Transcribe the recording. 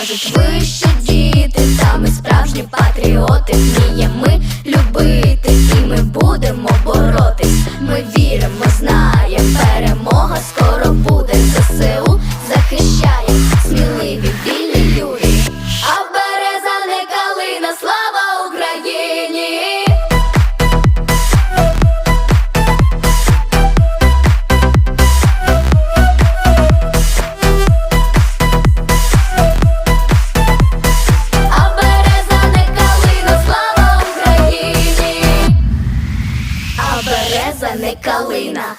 кажуть, ви ще діти, саме справжні патріоти, вміємо ми любити, і ми будемо боротись. Ми віримо, знаємо. береза не калина.